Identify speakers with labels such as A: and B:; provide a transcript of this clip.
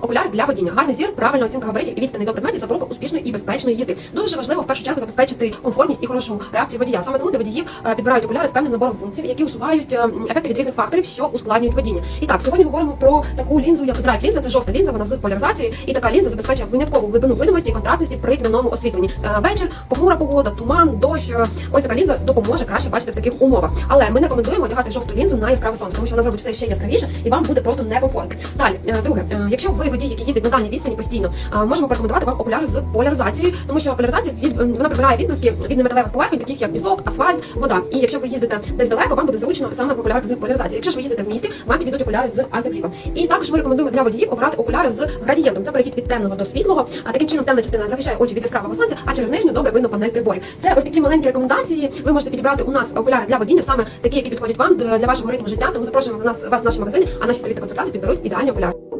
A: окуляр для водіння. Гарний зір, правильна оцінка габаритів і відстані до предметів запорука успішної і безпечної їзди. Дуже важливо в першу чергу забезпечити комфортність і хорошу реакцію водія. Саме тому для водіїв е, підбирають окуляри з певним набором функцій, які усувають е, ефекти від різних факторів, що ускладнюють водіння. І так, сьогодні говоримо про таку лінзу, як драйв лінза. Це жовта лінза, вона з поляризацією, і така лінза забезпечує виняткову глибину видимості і контрастності при дневному освітленні. Е, Вечір, похмура погода, туман, дощ. е, Ось така лінза допоможе краще бачити в таких умовах. Але ми не рекомендуємо одягати жовту лінзу на яскраве сонце, тому що вона зробить все ще яскравіше і вам буде просто некомфортно. Далі, друге, якщо ви водій, який їздить на дальній відстані постійно, можемо порекомендувати вам окуляри з поляризацією, тому що поляризація від вона прибирає відблиски від неметалевих поверхонь, таких як пісок, асфальт, вода. І якщо ви їздите десь далеко, вам буде зручно саме в окулярах з поляризацією. Якщо ж ви їздите в місті, вам підійдуть окуляри з антибліком. І також ми рекомендуємо для водіїв обрати окуляри з градієнтом. Це перехід від темного до світлого. А таким чином темна частина захищає очі від яскравого сонця, а через нижню добре видно панель приборів. Це ось такі маленькі рекомендації. Ви можете підібрати у нас окуляри для водіння, саме такі, які підходять вам для вашого ритму життя. Тому запрошуємо вас вас в наші магазини, а наші стилісти консультанти підберуть ідеальні окуляри.